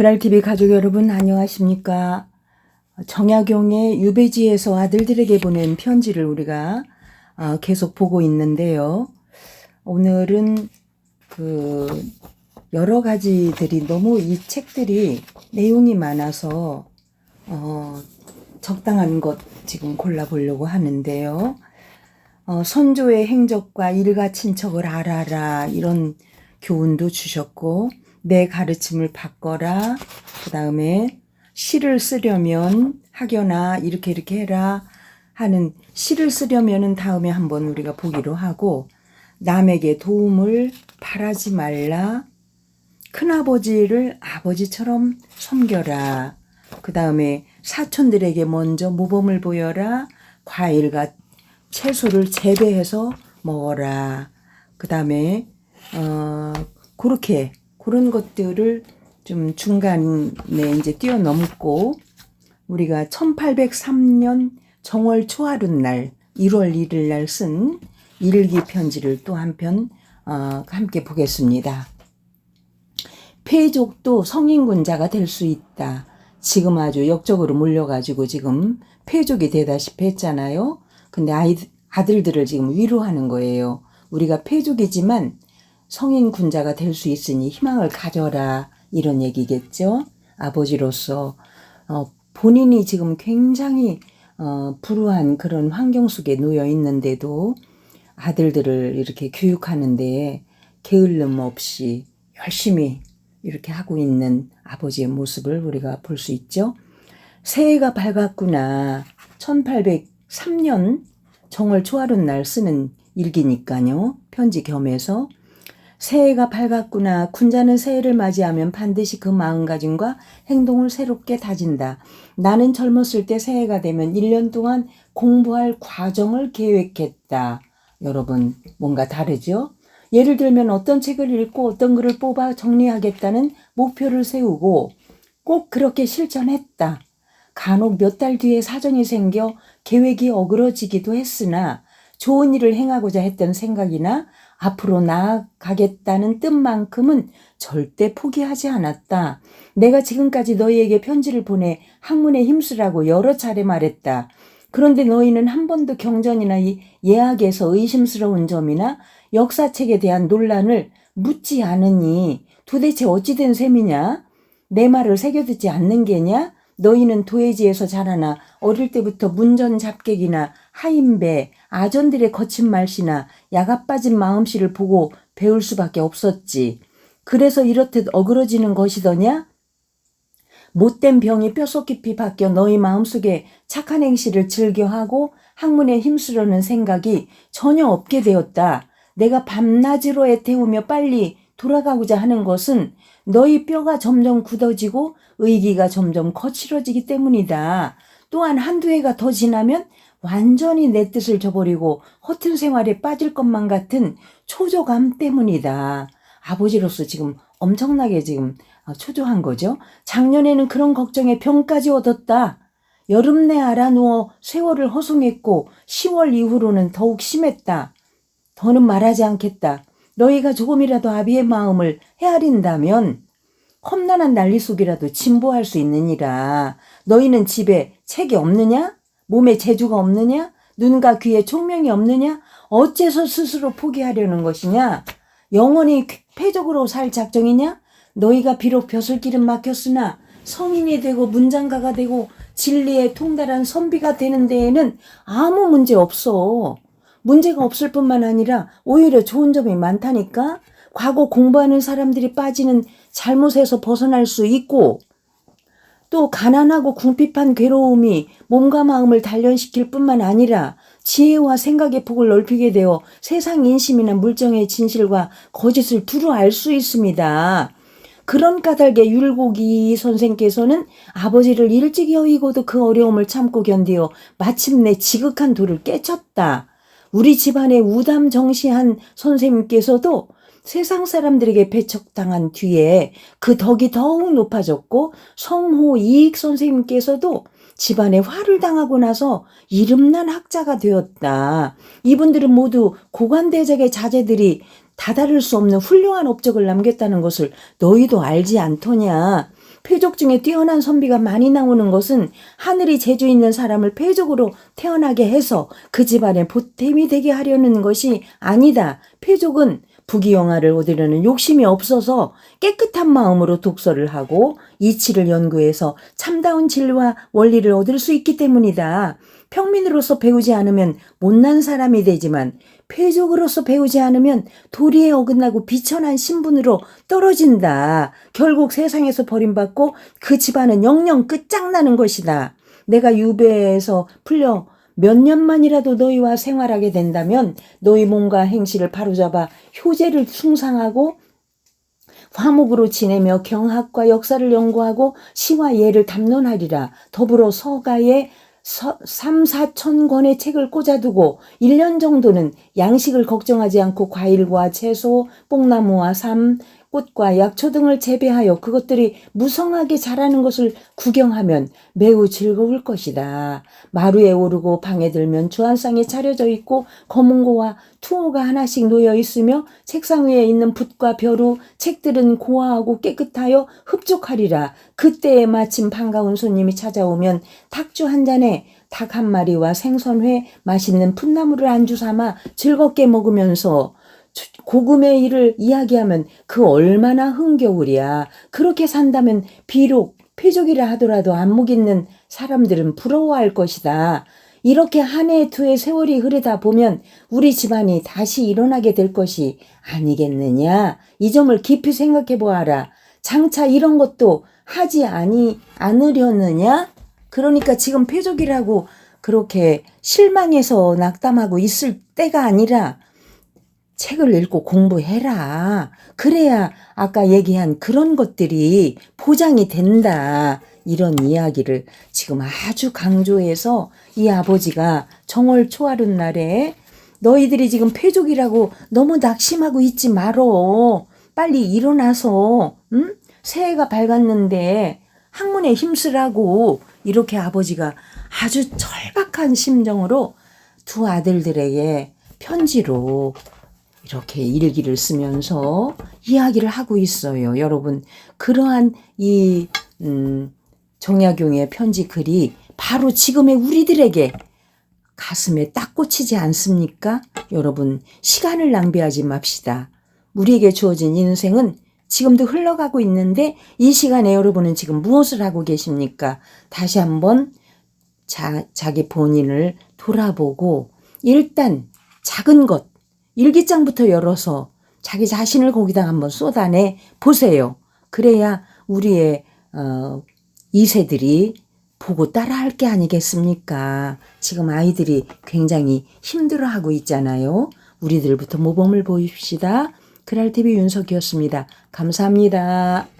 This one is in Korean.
그랄TV 가족 여러분 안녕하십니까. 정약용의 유배지에서 아들들에게 보낸 편지를 우리가 어, 계속 보고 있는데요. 오늘은 그 여러 가지들이 너무 이 책들이 내용이 많아서 어, 적당한 것 지금 골라보려고 하는데요. 어, 선조의 행적과 일가 친척을 알아라 이런 교훈도 주셨고 내 가르침을 바꿔라. 그 다음에 시를 쓰려면 학연아 이렇게 이렇게 해라 하는 시를 쓰려면은 다음에 한번 우리가 보기로 하고 남에게 도움을 바라지 말라. 큰아버지를 아버지처럼 섬겨라. 그 다음에 사촌들에게 먼저 모범을 보여라. 과일과 채소를 재배해서 먹어라. 그 다음에, 어, 그렇게, 그런 것들을 좀 중간에 이제 뛰어넘고, 우리가 1803년 정월 초하룻 날, 1월 1일 날 쓴 일기 편지를 또 한편, 어, 함께 보겠습니다. 폐족도 성인군자가 될 수 있다. 지금 아주 역적으로 몰려가지고 지금 폐족이 되다시피 했잖아요. 근데 아이, 아들들을 지금 위로하는 거예요. 우리가 폐족이지만 성인 군자가 될 수 있으니 희망을 가져라. 이런 얘기겠죠. 아버지로서, 어, 본인이 지금 굉장히, 어, 불우한 그런 환경 속에 놓여 있는데도 아들들을 이렇게 교육하는데 게을름 없이 열심히 이렇게 하고 있는 아버지의 모습을 우리가 볼 수 있죠. 새해가 밝았구나. 1803년 정월 초하룻 날 쓰는 일기니까요. 편지 겸해서 새해가 밝았구나. 군자는 새해를 맞이하면 반드시 그 마음가짐과 행동을 새롭게 다진다. 나는 젊었을 때 새해가 되면 1년 동안 공부할 과정을 계획했다. 여러분, 뭔가 다르죠? 예를 들면 어떤 책을 읽고 어떤 글을 뽑아 정리하겠다는 목표를 세우고 꼭 그렇게 실천했다. 간혹 몇 달 뒤에 사정이 생겨 계획이 어그러지기도 했으나 좋은 일을 행하고자 했던 생각이나 앞으로 나아가겠다는 뜻만큼은 절대 포기하지 않았다. 내가 지금까지 너희에게 편지를 보내 학문에 힘쓰라고 여러 차례 말했다. 그런데 너희는 한 번도 경전이나 이 예학에서 의심스러운 점이나 역사책에 대한 논란을 묻지 않으니 도대체 어찌된 셈이냐? 내 말을 새겨듣지 않는 게냐? 너희는 도해지에서 자라나 어릴 때부터 문전 잡객이나 하인배, 아전들의 거친 말씨나 야가 빠진 마음씨를 보고 배울 수밖에 없었지. 그래서 이렇듯 어그러지는 것이더냐? 못된 병이 뼛속 깊이 박혀 너희 마음속에 착한 행실을 즐겨하고 학문에 힘쓰려는 생각이 전혀 없게 되었다. 내가 밤낮으로 애태우며 빨리 돌아가고자 하는 것은 너희 뼈가 점점 굳어지고 의기가 점점 거칠어지기 때문이다. 또한 한두 해가 더 지나면 완전히 내 뜻을 저버리고 허튼 생활에 빠질 것만 같은 초조감 때문이다. 아버지로서 지금 엄청나게 지금 초조한 거죠. 작년에는 그런 걱정에 병까지 얻었다. 여름 내 알아 누워 세월을 허송했고 10월 이후로는 더욱 심했다. 더는 말하지 않겠다. 너희가 조금이라도 아비의 마음을 헤아린다면 험난한 난리 속이라도 진보할 수 있느니라. 너희는 집에 책이 없느냐? 몸에 재주가 없느냐? 눈과 귀에 총명이 없느냐? 어째서 스스로 포기하려는 것이냐? 영원히 폐적으로 살 작정이냐? 너희가 비록 벼슬길은 막혔으나 성인이 되고 문장가가 되고 진리에 통달한 선비가 되는 데에는 아무 문제 없어. 문제가 없을 뿐만 아니라 오히려 좋은 점이 많다니까? 과거 공부하는 사람들이 빠지는 잘못에서 벗어날 수 있고, 또 가난하고 궁핍한 괴로움이 몸과 마음을 단련시킬 뿐만 아니라 지혜와 생각의 폭을 넓히게 되어 세상 인심이나 물정의 진실과 거짓을 두루 알 수 있습니다. 그런 까닭에 율곡이 선생께서는 아버지를 일찍 여의고도 그 어려움을 참고 견디어 마침내 지극한 도를 깨쳤다. 우리 집안의 우담 정시한 선생님께서도 세상 사람들에게 배척당한 뒤에 그 덕이 더욱 높아졌고 성호 이익 선생님께서도 집안에 화를 당하고 나서 이름난 학자가 되었다. 이분들은 모두 고관대적의 자제들이 다다를 수 없는 훌륭한 업적을 남겼다는 것을 너희도 알지 않더냐. 패족 중에 뛰어난 선비가 많이 나오는 것은 하늘이 재주 있는 사람을 패족으로 태어나게 해서 그 집안에 보탬이 되게 하려는 것이 아니다. 패족은 부귀영화를 얻으려는 욕심이 없어서 깨끗한 마음으로 독서를 하고 이치를 연구해서 참다운 진리와 원리를 얻을 수 있기 때문이다. 평민으로서 배우지 않으면 못난 사람이 되지만 패족으로서 배우지 않으면 도리에 어긋나고 비천한 신분으로 떨어진다. 결국 세상에서 버림받고 그 집안은 영영 끝장나는 것이다. 내가 유배에서 풀려 몇 년만이라도 너희와 생활하게 된다면 너희 몸과 행실을 바로잡아 효제를 숭상하고 화목으로 지내며 경학과 역사를 연구하고 시와 예를 담론하리라. 더불어 서가에 서, 3, 4천 권의 책을 꽂아두고 1년 정도는 양식을 걱정하지 않고 과일과 채소, 뽕나무와 삶, 꽃과 약초 등을 재배하여 그것들이 무성하게 자라는 것을 구경하면 매우 즐거울 것이다. 마루에 오르고 방에 들면 주안상이 차려져 있고 검은고와 투호가 하나씩 놓여 있으며 책상 위에 있는 붓과 벼루, 책들은 고와하고 깨끗하여 흡족하리라. 그때에 마침 반가운 손님이 찾아오면 탁주 한 잔에 닭 한 마리와 생선회, 맛있는 풋나물을 안주 삼아 즐겁게 먹으면서 고금의 일을 이야기하면 그 얼마나 흥겨울이야. 그렇게 산다면 비록 패족이라 하더라도 안목 있는 사람들은 부러워할 것이다. 이렇게 한 해 두 해 세월이 흐르다 보면 우리 집안이 다시 일어나게 될 것이 아니겠느냐. 이 점을 깊이 생각해 보아라. 장차 이런 것도 하지 아니 않으려느냐? 그러니까 지금 패족이라고 그렇게 실망해서 낙담하고 있을 때가 아니라 책을 읽고 공부해라. 그래야 아까 얘기한 그런 것들이 보장이 된다. 이런 이야기를 지금 아주 강조해서 이 아버지가 정월 초하룻 날에 너희들이 지금 패족이라고 너무 낙심하고 있지 말어. 빨리 일어나서, 응? 새해가 밝았는데 학문에 힘쓰라고 이렇게 아버지가 아주 절박한 심정으로 두 아들들에게 편지로 이렇게 일기를 쓰면서 이야기를 하고 있어요. 여러분, 그러한 이, 음, 정약용의 편지 글이 바로 지금의 우리들에게 가슴에 딱 꽂히지 않습니까? 여러분, 시간을 낭비하지 맙시다. 우리에게 주어진 인생은 지금도 흘러가고 있는데 이 시간에 여러분은 지금 무엇을 하고 계십니까? 다시 한번 자, 자기 본인을 돌아보고 일단 작은 것, 일기장부터 열어서 자기 자신을 거기다 한번 쏟아내 보세요. 그래야 우리의 어, 2세들이 보고 따라할 게 아니겠습니까? 지금 아이들이 굉장히 힘들어하고 있잖아요. 우리들부터 모범을 보입시다. 그랄TV 윤석이었습니다. 감사합니다.